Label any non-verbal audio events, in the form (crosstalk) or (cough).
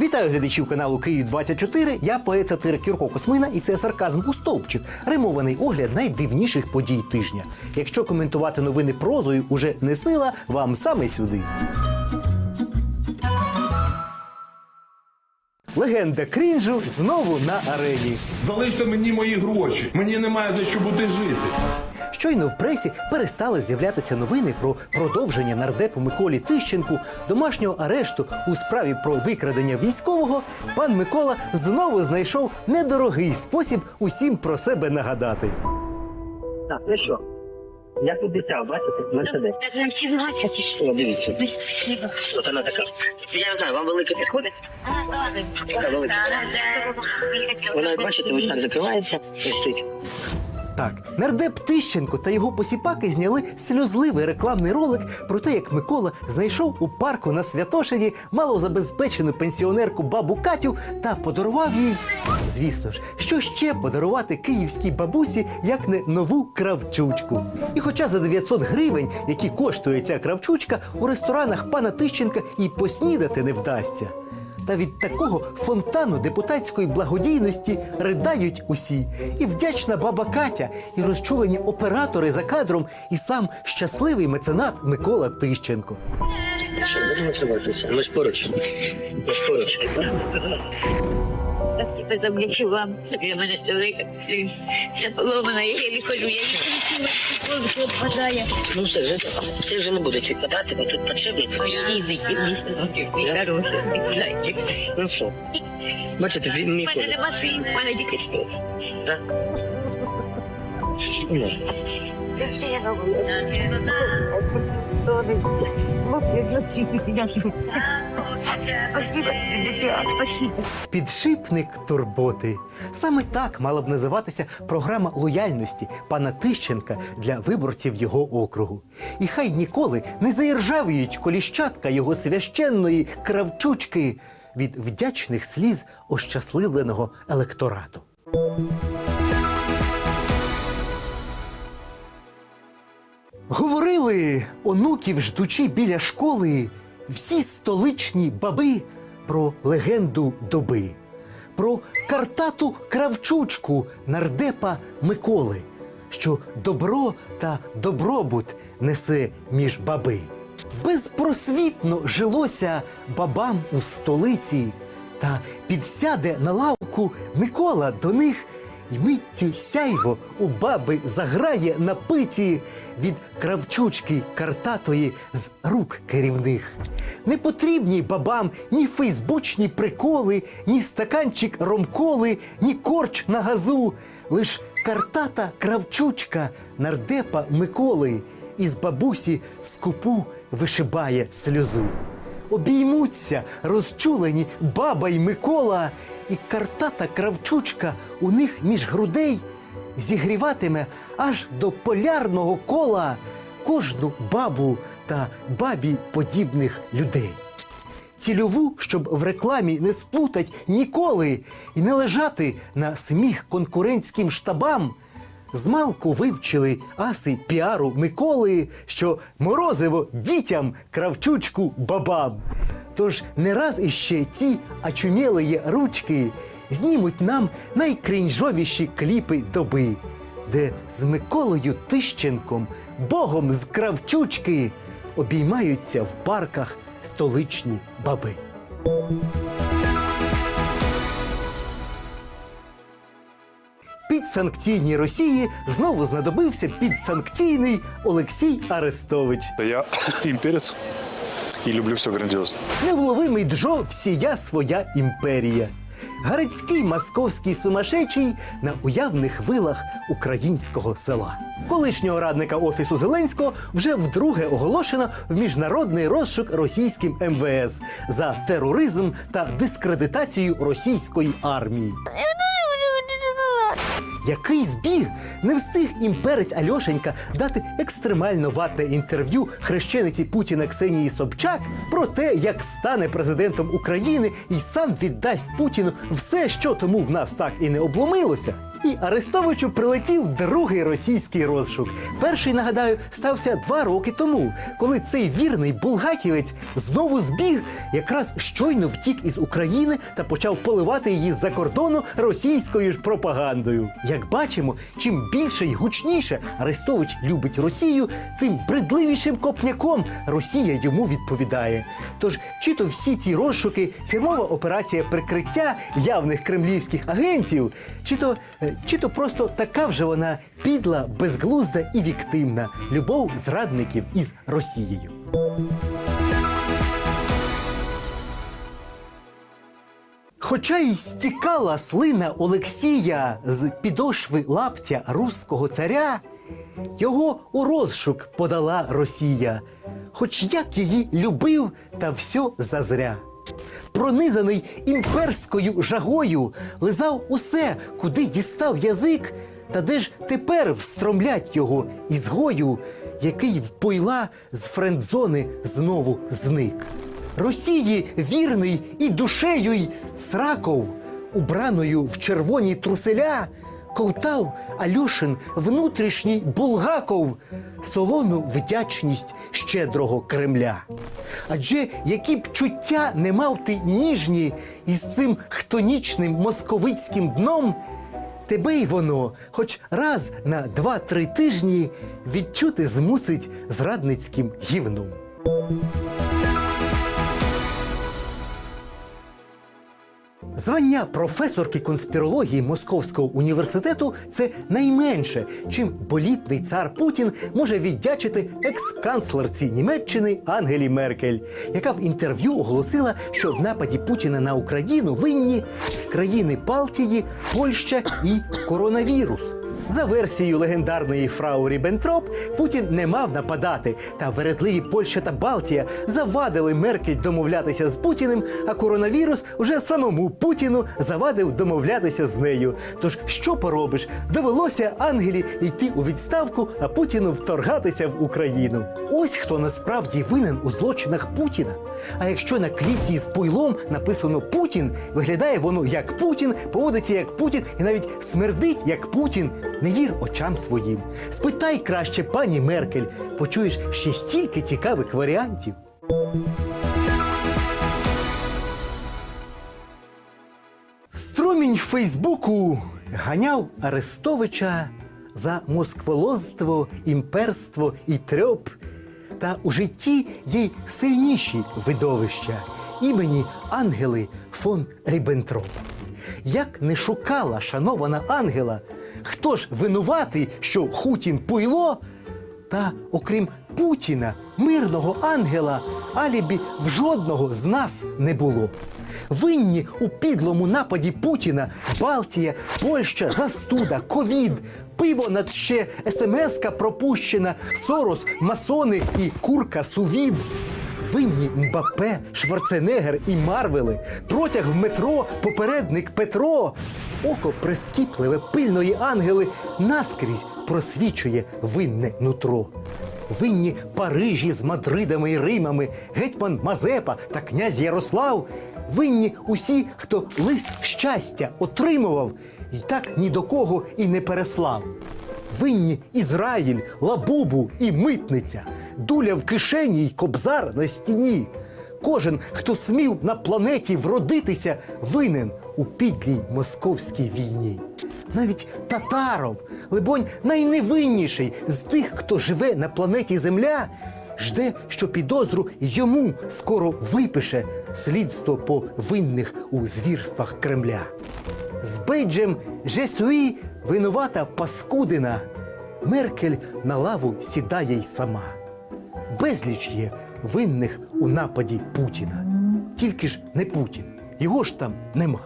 Вітаю глядачів каналу Київ 24 Я поет сатирик Юрко Космина, і це сарказм у стовпчик. Римований огляд найдивніших подій тижня. Якщо коментувати новини прозою уже не сила, вам саме сюди. Легенда крінжу знову на арені. Залиште мені мої гроші. Мені немає за що буде жити. Щойно в пресі перестали з'являтися новини про продовження нардепу Миколі Тищенку домашнього арешту у справі про викрадення військового. Пан Микола знову знайшов недорогий спосіб усім про себе нагадати. Так, ну що? Як обіцяв, бачите, Мерседес. О, дивіться. От вона така. Я не знаю, вам велика підходить? Така велика. Вона, бачите, ось так закривається і стоїть. Так, нардеп Тищенко та його посіпаки зняли сльозливий рекламний ролик про те, як Микола знайшов у парку на Святошині малозабезпечену пенсіонерку бабу Катю та подарував їй. Звісно ж, що ще подарувати київській бабусі, як не нову кравчучку. І хоча за 900 гривень, які коштує ця кравчучка, у ресторанах пана Тищенка і поснідати не вдасться. Та від такого фонтану депутатської благодійності ридають усі. І вдячна баба Катя, і розчулені оператори за кадром, і сам щасливий меценат Микола Тищенко. Що, будемо триматися? Ми ж поруч. Ми ж поруч. Наскільки завдячу вам, для мене велика ця поломана, я її колю, я її колю, впадає. Ну все, вже, це вже не буде чуть подати, бо тут хороший, зайчик. Ну що? Бачите, він мій У мене нема слів, у мене тільки слів. Так? Підшипник турботи. Саме так мала б називатися програма лояльності пана Тищенка для виборців його округу. І хай ніколи не заіржавіють коліщатка його священної кравчучки від вдячних сліз ощасливленого електорату. Говорили онуків ждучи біля школи всі столичні баби про легенду доби, про картату кравчучку нардепа Миколи, що добро та добробут несе між баби. Безпросвітно жилося бабам у столиці, та підсяде на лавку Микола до них і миттю сяйво у баби заграє на пиці від кравчучки картатої з рук керівних. Не потрібні бабам ні фейсбучні приколи, ні стаканчик ромколи, ні корч на газу. Лиш картата кравчучка нардепа Миколи із бабусі скупу вишибає сльозу обіймуться розчулені баба й Микола, і картата кравчучка у них між грудей зігріватиме аж до полярного кола кожну бабу та бабі подібних людей. Цільову, щоб в рекламі не сплутать ніколи і не лежати на сміх конкурентським штабам. Змалку вивчили аси піару Миколи, що морозиво дітям кравчучку бабам. Тож не раз іще ці очумілої ручки знімуть нам найкрінжовіші кліпи доби, де з Миколою Тищенком, богом з кравчучки, обіймаються в парках столичні баби. Підсанкційній Росії знову знадобився підсанкційний Олексій Арестович. Я (clears throat) имперец и люблю все грандиозно. Невловимий Джо всія своя імперія. Гарицький московський сумасшедший на уявних вилах українського села. Колишнього радника офісу Зеленського вже вдруге оголошено в міжнародний розшук російським МВС за тероризм та дискредитацію російської армії. Який збіг не встиг імперець Альошенька дати екстремально ватне інтерв'ю хрещениці Путіна Ксенії Собчак про те, як стане президентом України і сам віддасть Путіну все, що тому в нас так і не обломилося. І Арестовичу прилетів другий російський розшук. Перший, нагадаю, стався два роки тому, коли цей вірний булгаківець знову збіг, якраз щойно втік із України та почав поливати її з-за кордону російською ж пропагандою. Як бачимо, чим більше й гучніше Арестович любить Росію, тим бредливішим копняком Росія йому відповідає. Тож, чи то всі ці розшуки, фірмова операція прикриття явних кремлівських агентів, чи то, е, чи то просто така вже вона підла, безглузда і віктивна любов зрадників із Росією. Хоча й стікала слина Олексія з підошви лаптя руського царя, його у розшук подала Росія, хоч як її любив, та все зазря. Пронизаний імперською жагою, лизав усе, куди дістав язик, та де ж тепер встромлять його ізгою, який впойла з френдзони знову зник. Росії вірний і душею й сраков, убраною в червоні труселя, ковтав Альошин внутрішній булгаков солону вдячність щедрого Кремля. Адже які б чуття не мав ти ніжні із цим хтонічним московицьким дном, тебе й воно, хоч раз на два-три тижні відчути змусить зрадницьким гівном. Звання професорки конспірології Московського університету це найменше, чим болітний цар Путін може віддячити екс-канцлерці Німеччини Ангелі Меркель, яка в інтерв'ю оголосила, що в нападі Путіна на Україну винні країни Балтії, Польща і коронавірус. За версією легендарної фрау Ріббентроп, Путін не мав нападати, та вередливі Польща та Балтія завадили Меркель домовлятися з Путіним, а коронавірус уже самому Путіну завадив домовлятися з нею. Тож що поробиш? Довелося Ангелі йти у відставку, а Путіну вторгатися в Україну. Ось хто насправді винен у злочинах Путіна. А якщо на клітці з пуйлом написано Путін, виглядає воно як Путін, поводиться як Путін і навіть смердить як Путін. Не вір очам своїм. Спитай краще пані Меркель, почуєш ще стільки цікавих варіантів. Струмінь Фейсбуку ганяв Арестовича за москволоздство, імперство і трьоп. Та у житті є сильніші видовища імені Ангели фон Ріббентроп. Як не шукала шанована Ангела, хто ж винуватий, що Хутін пуйло, та окрім Путіна, мирного ангела, алібі в жодного з нас не було. Винні у підлому нападі Путіна Балтія, Польща, застуда, ковід, пиво над ще смска пропущена, Сорос, масони і курка сувід. Винні Мбапе, Шварценеггер і Марвели, протяг в метро, попередник Петро. Око прискіпливе пильної ангели наскрізь просвічує винне нутро. Винні Парижі з Мадридами і Римами, гетьман Мазепа та князь Ярослав. Винні усі, хто лист щастя отримував, і так ні до кого і не переслав. Винні Ізраїль, Лабубу і митниця, дуля в кишені й кобзар на стіні. Кожен, хто смів на планеті вродитися, винен у підлій московській війні. Навіть татаров, либонь, найневинніший з тих, хто живе на планеті Земля, жде, що підозру йому скоро випише слідство по винних у звірствах Кремля. З бейджем Жесуї винувата паскудина. Меркель на лаву сідає й сама. Безліч є винних у нападі Путіна. Тільки ж не Путін. Його ж там нема.